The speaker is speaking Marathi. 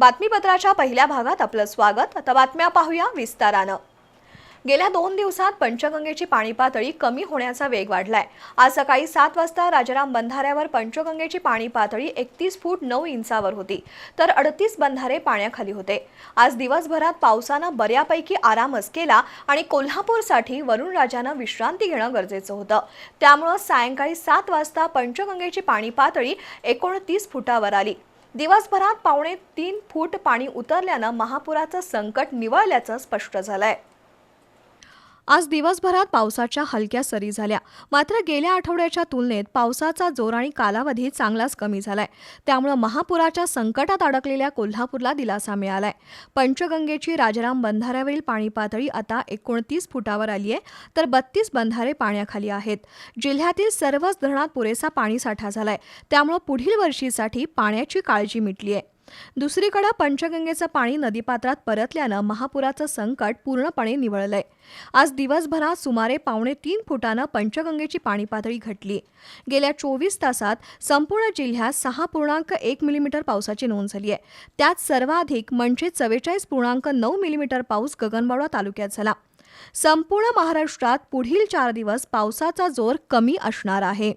बातमीपत्राच्या पहिल्या भागात आपलं स्वागत. आता बातम्या पाहूया विस्तारानं. गेल्या दोन दिवसात पंचगंगेची पाणी पातळी कमी होण्याचा वेग वाढलाय. आज सकाळी सात वाजता राजाराम बंधाऱ्यावर पंचगंगेची पाणी पातळी एकतीस फूट नऊ इंचावर होती तर अडतीस बंधारे पाण्याखाली होते. आज दिवसभरात पावसानं बऱ्यापैकी आरामच केला आणि कोल्हापूरसाठी वरुण राजानं विश्रांती घेणं गरजेचं होतं. त्यामुळं सायंकाळी सात वाजता पंचगंगेची पाणी पातळी एकोणतीस फुटावर आली. दिवसभरात पावणे तीन फूट पाणी उतरल्यानं महापुराचं संकट निवळल्याचं स्पष्ट झालंय. आज दिवसभरात पावसाच्या हलक्या सरी झाल्या. मात्र गेल्या आठवड्याच्या तुलनेत पावसाचा जोर आणि कालावधी चांगलाच कमी झालाय. त्यामुळे महापुराच्या संकटात अडकलेल्या कोल्हापूरला दिलासा मिळालाय. पंचगंगेची राजाराम बंधाऱ्यावरील पाणी पातळी आता एकोणतीस फुटावर आली आहे तर बत्तीस बंधारे पाण्याखाली आहेत. जिल्ह्यातील सर्वच धरणात पुरेसा पाणीसाठा झालाय. त्यामुळे पुढील वर्षीसाठी पाण्याची काळजी मिटली आहे दुसरीकडे पंचगंगेचं पाणी नदीपात्रात परतल्यानं महापुराचं संकट पूर्णपणे निवळलंय. आज दिवसभरात सुमारे पावणे तीन फुटानं पंचगंगेची पाणी पातळी घटली. गेल्या चोवीस तासात संपूर्ण जिल्ह्यात सहा पूर्णांक एक मिलीमीटर पावसाची नोंद झाली आहे त्यात सर्वाधिक म्हणजे चव्वेचाळीस पूर्णांक नऊ मिलीमीटर पाऊस गगनबावडा तालुक्यात झाला. संपूर्ण महाराष्ट्रात पुढील चार दिवस पावसाचा जोर कमी असणार आहे.